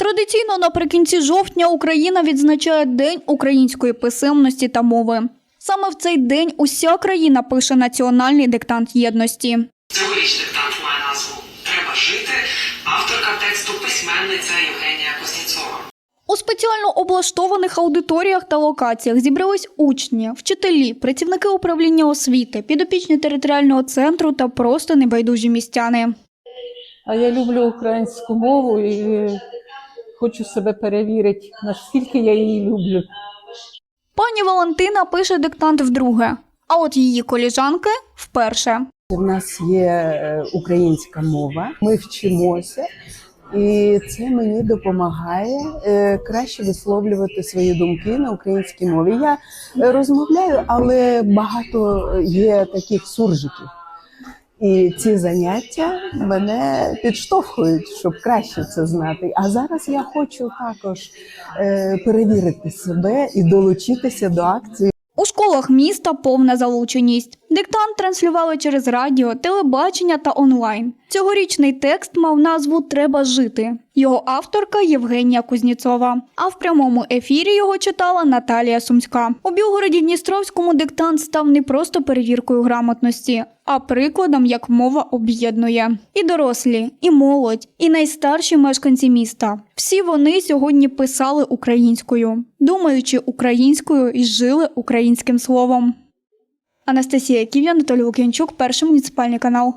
Традиційно наприкінці жовтня Україна відзначає День української писемності та мови. Саме в цей день уся країна пише національний диктант єдності. Цьогоріч диктант має назву Треба жити. Авторка тексту письменниця Євгенія Косніцова. У спеціально облаштованих аудиторіях та локаціях зібрались учні, вчителі, працівники управління освіти, підопічні територіального центру та просто небайдужі містяни. А я люблю українську мову і хочу себе перевірити, наскільки я її люблю. Пані Валентина пише диктант вдруге, а от її коліжанки вперше. У нас є е, українська мова, ми вчимося, і це мені допомагає е, краще висловлювати свої думки на українській мові. Я е, розмовляю, але багато є таких суржиків. І ці заняття мене підштовхують, щоб краще це знати. А зараз я хочу також е, перевірити себе і долучитися до акції. У школах міста повна залученість. Диктант транслювали через радіо, телебачення та онлайн. Цьогорічний текст мав назву Треба жити. Його авторка Євгенія Кузніцова. А в прямому ефірі його читала Наталія Сумська. У Білгороді Дністровському диктант став не просто перевіркою грамотності, а прикладом, як мова об'єднує. І дорослі, і молодь, і найстарші мешканці міста. Всі вони сьогодні писали українською, думаючи українською і жили українським словом. Анастасія Ків'я, Анатолій Лук'янчук, перший муніципальний канал.